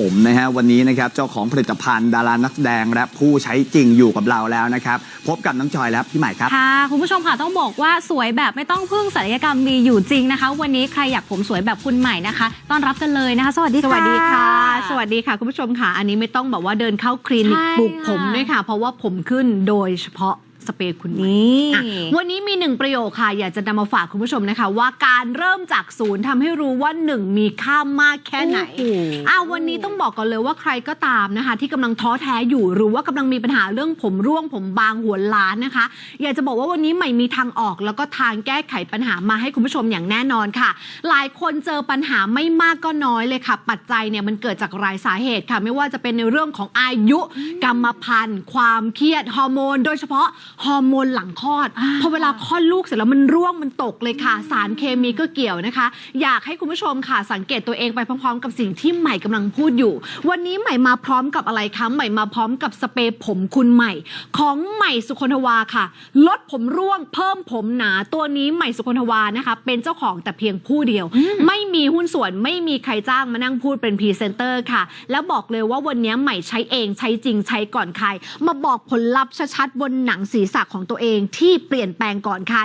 ผมนะฮะวันนี้นะครับเจ้าของผลิตภัณฑ์ดารานักแสดงและผู้ใช้จริงอยู่กับเราแล้วนะครับ พบกับน้องจอยและพี่ใหม่ครับ ค่ะ คุณผู้ชมค่ะต้องบอกว่าสวยแบบไม่ต้องพึ่งศัลยกรรมมีอยู่จริงนะคะ วันนี้ใครอยากผมสวยแบบคุณใหม่นะคะ ต้อนรับกันเลยนะคะ สวัสดีสค่ะ วัสดีค่ะ สวัสดีค่ะ คุณผู้ชมค่ะ อันนี้ไม่ต้องแบบว่าเดินเข้าคลินิกใช่ปลูกผมค่ะ ด้วยค่ะ เพราะว่าผมขึ้นโดยเฉพาะ สเปรย์คุณใหม่นี่อะวันนี้มีหนึ่งประโยคค่ะ อยากจะนำมาฝากคุณผู้ชมนะคะ ว่าการเริ่มจากศูนย์ทำให้รู้ว่าหนึ่งมีค่ามากแค่ไหนโอ้โหอ้าววันนี้ต้องบอกก่อนเลยว่าใครก็ตามนะคะ ที่กำลังท้อแท้อยู่หรือว่ากำลังมีปัญหาเรื่องผมร่วงผมบางหัวล้านนะคะ อยากจะบอกว่าวันนี้ใหม่มีทางออก แล้วก็ทางแก้ไขปัญหามาให้คุณผู้ชมอย่างแน่นอนค่ะ หลายคนเจอปัญหาไม่มากก็น้อยเลยค่ะ ปัจจัยเนี่ยมันเกิดจากหลายสาเหตุค่ะ ไม่ว่าจะเป็นในเรื่องของอายุ กรรมพันธุ์ ความเครียดฮอร์โมน โดยเฉพาะฮอร์โมนหลังคลอดอ่าพอเวลาคลอดลูกเสร็จแล้วมันร่วงมันตกเลยค่ะ สารเคมีก็เกี่ยวนะคะ อยากให้คุณผู้ชมค่ะสังเกตตัวเองไปพร้อมๆ กับสิ่งที่ใหม่กำลังพูดอยู่ วันนี้ใหม่มาพร้อมกับอะไรคะใหม่มาพร้อมกับสเปรย์ผมคุณใหม่ ของใหม่สุคนทวาค่ะ ลดผมร่วงเพิ่มผมหนาตัวนี้ใหม่สุคนทวานะคะ เป็นเจ้าของแต่เพียงผู้เดียว ไม่มีหุ้นส่วนไม่มีใครจ้างมานั่งพูดเป็นพรีเซนเตอร์ค่ะ แล้วบอกเลยว่าวันนี้ใหม่ใช้เองใช้จริงใช้ก่อนใคร มาบอกผลลัพธ์ชัดๆบนหนังศีรษะของตัวเองที่เปลี่ยนแปลงก่อนใคร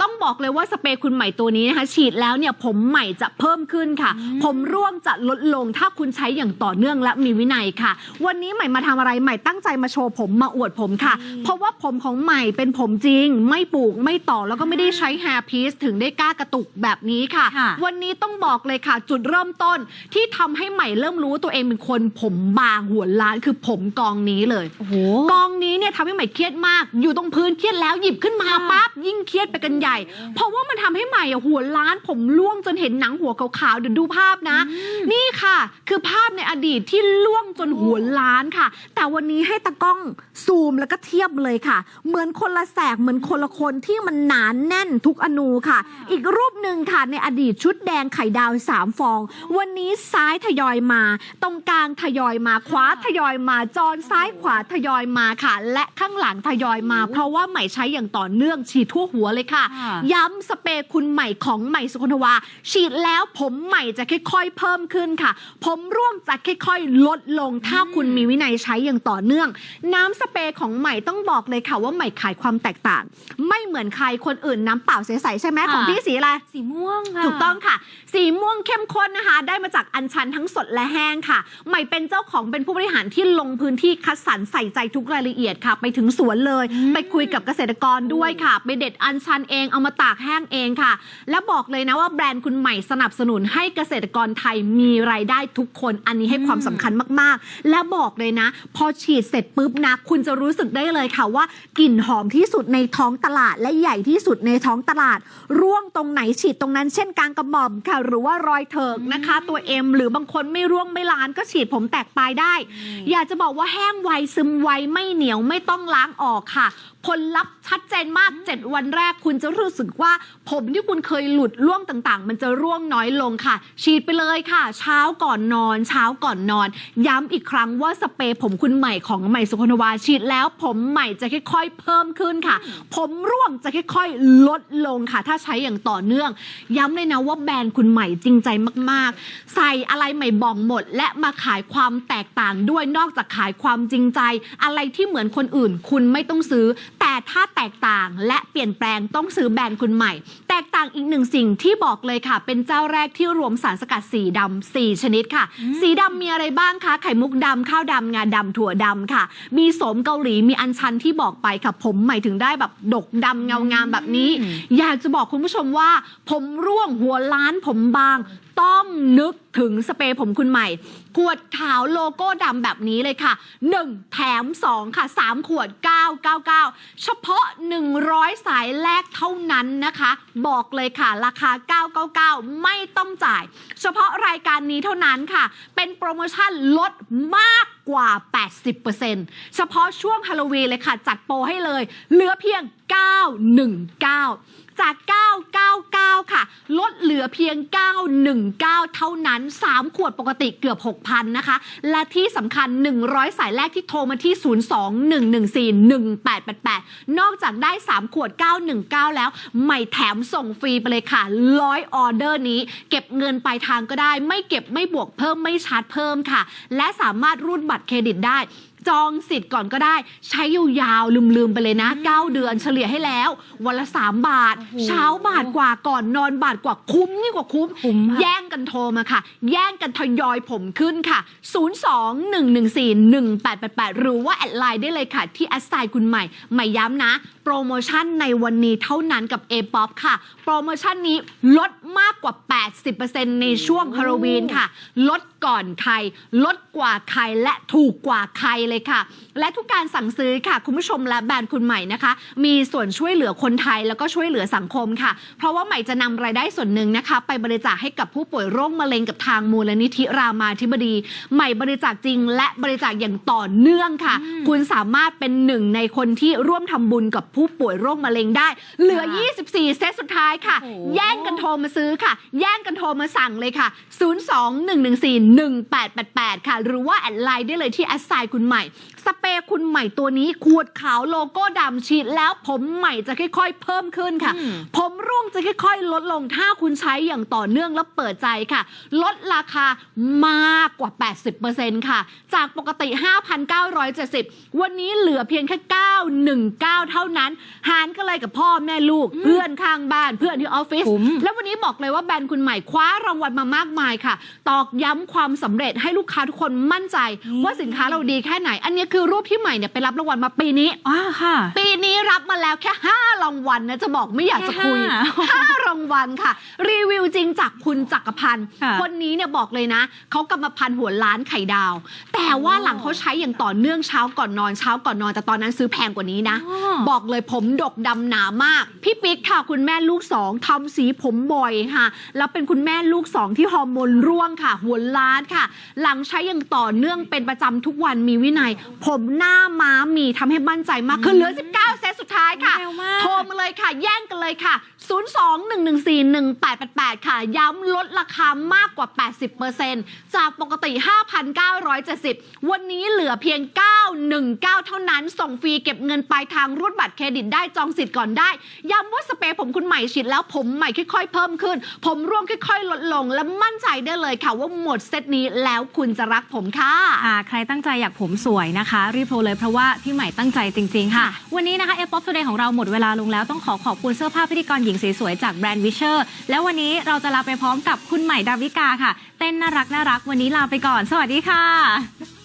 ต้องบอกเลยว่าสเปรย์คุณใหม่ตัวนี้นะคะ ฉีดแล้วเนี่ยผมใหม่จะเพิ่มขึ้นค่ะ ผมร่วงจะลดลงถ้าคุณใช้อย่างต่อเนื่องและมีวินัยค่ะ วันนี้ใหม่มาทำอะไรใหม่ตั้งใจมาโชว์ผมมาอวดผมค่ะ เพราะว่าผมของใหม่เป็นผมจริง ไม่ปลูกไม่ต่อแล้วก็ไม่ได้ใช้แฮร์พีซถึงได้กล้ากระตุกแบบนี้ค่ะค่ะวันนี้ต้องบอกเลยค่ะ จุดเริ่มต้นที่ทำให้ใหม่เริ่มรู้ว่าตัวเองเป็นคนผมบางหัวล้านคือผมกองนี้เลยโอ้โหกองนี้เนี่ยทำให้ใหม่เครียดมาก อยู่ตรงพื้นเครียดแล้วหยิบขึ้นมาค่ะปั๊บยิ่งเครียดไปกันใหญ่ เพราะว่ามันทำให้ใหม่อะหัวล้านผมล่วงจนเห็นหนังหัวขาวๆเดี๋ยวดูภาพนะ นี่ค่ะ คือภาพในอดีตที่ล่วงจนหัวล้านค่ะ แต่วันนี้ให้ตากล้องซูมแล้วก็เทียบเลยค่ะ เหมือนคนละแสกเหมือนคนละคนที่มันหนานแน่นทุกอนูค่ะ อีกรูปหนึ่งค่ะในอดีตชุดแดงไข่ดาวสามฟอง วันนี้ซ้ายทยอยมา ตรงกลางทยอยมาขวาทยอยมาจอนซ้ายขวาทยอยมาค่ะ และข้างหลังทยอยมา เพราะว่าใหม่ใช้อย่างต่อเนื่องฉีดทั่วหัวเลยค่ะค่ะ ย้ำสเปรย์คุณใหม่ของใหม่สุคนทวา ฉีดแล้วผมใหม่จะค่อยๆ เพิ่มขึ้นค่ะ ผมร่วงจะค่อยๆ ลดลง ถ้าคุณมีวินัยใช้อย่างต่อเนื่อง น้ำสเปรย์ของใหม่ต้องบอกเลยค่ะว่าใหม่ขายความแตกต่าง ไม่เหมือนใครคนอื่นน้ำเปล่าใสๆใช่ไหมค่ะของพี่สีอะไร สีม่วงค่ะ ถูกต้องค่ะ สีม่วงเข้มข้นนะคะ ได้มาจากอัญชันทั้งสดและแห้งค่ะ ใหม่เป็นเจ้าของเป็นผู้บริหารที่ลงพื้นที่คัดสรรใส่ใจทุกรายละเอียดค่ะ ไปถึงสวนเลยอืมไปคุยกับเกษตรกรด้วยค่ะ ไปเด็ดอัญชันเองเอามาตากแห้งเองค่ะ และบอกเลยนะว่าแบรนด์คุณใหม่สนับสนุนให้เกษตรกรไทยมีรายได้ทุกคนอันนี้ให้ความสำคัญมากๆ และบอกเลยนะ พอฉีดเสร็จปุ๊บนะ คุณจะรู้สึกได้เลยค่ะว่ากลิ่นหอมที่สุดในท้องตลาด และใหญ่ที่สุดในท้องตลาด ร่วงตรงไหนฉีดตรงนั้น เช่นกลางกระหม่อมค่ะ หรือว่ารอยเถิกนะคะ ตัวเอ็มหรือบางคนไม่ร่วงไม่ล้านก็ฉีดผมแตกปลายได้ อยากจะบอกว่าแห้งไวซึมไวไม่เหนียวไม่ต้องล้างออกค่ะผลลัพธ์ชัดเจนมาก 7 วันแรกคุณคุณจะรู้สึกว่า ผมที่คุณเคยหลุดร่วงต่างๆ มันจะร่วงน้อยลงค่ะ ฉีดไปเลยค่ะ เช้าก่อนนอน เช้าก่อนนอน ย้ำอีกครั้งว่าสเปรย์ผมคุณใหม่ของใหม่สุคนวาฉีดแล้ว ผมใหม่จะค่อยๆเพิ่มขึ้นค่ะ ผมร่วงจะค่อยๆลดลงค่ะ ถ้าใช้อย่างต่อเนื่อง ย้ำเลยนะว่าแบรนด์คุณใหม่จริงใจมากๆ ใส่อะไรใหม่บอกหมด และมาขายความแตกต่างด้วยนอกจากขายความจริงใจ อะไรที่เหมือนคนอื่น คุณไม่ต้องซื้อ แต่ถ้าแตกต่างและเปลี่ยนแปลงต้องซื้อแบรนด์คุณใหม่ แตกต่างอีกหนึ่งสิ่งที่บอกเลยค่ะ เป็นเจ้าแรกที่รวมสารสกัดสีดำสี่ชนิดค่ะ สีดำมีอะไรบ้างคะไข่มุกดำข้าวดำงาดำถั่วดำค่ะ มีโสมเกาหลีมีอัญชันที่บอกไปค่ะ ผมใหม่ถึงได้แบบดกดำเงางามแบบนี้อืมอยากจะบอกคุณผู้ชมว่า ผมร่วงหัวล้านผมบาง ต้องนึกถึงสเปรย์ผมคุณใหม่ ขวดขาวโลโก้ดำแบบนี้เลยค่ะ 1 แถม 2 ค่ะ 3 ขวด 999 เฉพาะ 100 สายแรกเท่านั้นนะคะ บอกเลยค่ะ ราคา 999 ไม่ต้องจ่าย เฉพาะรายการนี้เท่านั้นค่ะ เป็นโปรโมชั่นลดมากกว่า 80%เฉพาะช่วงฮาโลวีนเลยค่ะ จัดโปรให้เลย เหลือเพียง 919 จาก 999 เหลือเพียง 919 เท่านั้น 3 ขวดปกติเกือบ 6,000 นะคะ และที่สำคัญ 100 สายแรกที่โทรมาที่ 02-114-1888 นอกจากได้ 3 ขวด 919 แล้ว ใหม่แถมส่งฟรีไปเลยค่ะ100ออเดอร์นี้ เก็บเงินปลายทางก็ได้ ไม่เก็บไม่บวกเพิ่มไม่ชาร์จเพิ่มค่ะ และสามารถรูดบัตรเครดิตได้ จองสิทธิ์ก่อนก็ได้ ใช้ยาวๆลืมๆไปเลยนะ 9 เดือนเฉลี่ยให้แล้ว วันละ 3 บาทโอ้โหเช้าบาทกว่าก่อนนอนบาทกว่าคุ้มยิ่งกว่าคุ้มคุ้มค่ะแย่งกันโทรมาค่ะ แย่งกันทยอยผมขึ้นค่ะ 02-114-1888 หรือว่าแอดไลน์ได้เลยค่ะ ที่แอดไซน์คุณใหม่ใหม่ย้ำนะ โปรโมชั่นในวันนี้เท่านั้นกับ a p o p ค่ะ โปรโมชั่นนี้ลดมากกว่า 80%ในช่วงฮาโลวีนค่ะ ลด ก่อนใคร ลดกว่าใครและถูกกว่าใครเลยค่ะ และทุกการสั่งซื้อค่ะ คุณผู้ชมและแบรนด์คุณใหม่นะคะ มีส่วนช่วยเหลือคนไทยแล้วก็ช่วยเหลือสังคมค่ะ เพราะว่าใหม่จะนำรายได้ส่วนหนึ่งนะคะ ไปบริจาคให้กับผู้ป่วยโรคมะเร็งกับทางมูลนิธิรามาธิบดี ใหม่บริจาคจริง และบริจาคอย่างต่อเนื่องค่ะ คุณสามารถเป็นหนึ่งในคนที่ร่วมทำบุญกับผู้ป่วยโรคมะเร็งได้ เหลือค่ะ24 เซตสุดท้ายค่ะโอ้โหแย่งกันโทรมาซื้อค่ะ แย่งกันโทรมาสั่งเลยค่ะ02-114-1888 ค่ะ หรือว่าแอดไลน์ได้เลยที่แอดไซน์คุณใหม่ สเปรย์คุณใหม่ตัวนี้ขวดขาวโลโก้ดำฉีดแล้วผมใหม่จะค่อยๆเพิ่มขึ้นค่ะอืมผมผม ร่วงจะค่อยๆ ลดลงถ้าคุณใช้อย่างต่อเนื่องและเปิดใจค่ะ ลดราคามากกว่า 80%ค่ะ จากปกติ 5,970 วันนี้เหลือเพียงแค่ 919 เท่านั้น หารกันเลยกับพ่อแม่ลูก เพื่อนข้างบ้านเพื่อนที่ออฟฟิศคุ้มแล้ววันนี้บอกเลยว่าแบรนด์คุณใหม่คว้ารางวัลมามากมายค่ะ ตอกย้ำความสำเร็จให้ลูกค้าทุกคนมั่นใจ ว่าสินค้าเราดีแค่ไหน อันนี้คือรูปที่ใหม่เนี่ยไปรับรางวัลมาปีนี้อ่าค่ะ ปีนี้รับมาแล้วแค่5รางวัลนะจะบอกไม่อยากจะคุยแค่ห้า5รางวัลค่ะ รีวิวจริงจากคุณจักรพันธ์ค่ะคนนี้เนี่ยบอกเลยนะ เขากำมาพันหัวล้านไข่ดาว แต่ว่าหลังเขาใช้อย่างต่อเนื่องเช้าก่อนนอนเช้าก่อนนอน แต่ตอนนั้นซื้อแพงกว่านี้นะอ๋อบอกเลยผมดกดำหนามาก พี่ปิ๊กค่ะ คุณแม่ลูกสองทำสีผมบ่อยค่ะ แล้วเป็นคุณแม่ลูกสองที่ฮอร์โมนร่วงค่ะ หัวล้านค่ะ หลังใช้อย่างต่อเนื่องเป็นประจำทุกวันมีวินัย ผมหน้าม้ามีทำให้มั่นใจมากคือเหลือ 19 เซตสุดท้ายค่ะเร็วมากโทรมาเลยค่ะ แย่งกันเลยค่ะ 02-114-1888 ค่ะ ย้ำลดราคามากกว่า 80%จากปกติ 5,970 วันนี้เหลือเพียง 919 เท่านั้น ส่งฟรีเก็บเงินปลายทางรูดบัตรเครดิตได้จองสิทธิ์ก่อนได้ ย้ำว่าสเปรย์ผมคุณใหม่ฉีดแล้วผมใหม่ค่อยๆ เพิ่มขึ้น ผมร่วงค่อยๆ ลดลง และมั่นใจได้เลยค่ะว่าหมดเซตนี้แล้วคุณจะรักผมค่ะอ่าใครตั้งใจอยากผมสวยนะคะ รีบโทรเลยเพราะว่าพี่ใหม่ตั้งใจจริง ๆ ค่ะ วันนี้นะคะ a p o p Today ของเราหมดเวลาลงแล้วต้องขอขอบคุณเสื้อผ้าพิธีกรหญิงสวยๆจากแบรนด์วิเชอร์ แล้ววันนี้เราจะลาไปพร้อมกับคุณใหม่ดาวิกาค่ะ เต้นน่ารักน่ารักวันนี้ลาไปก่อน สวัสดีค่ะ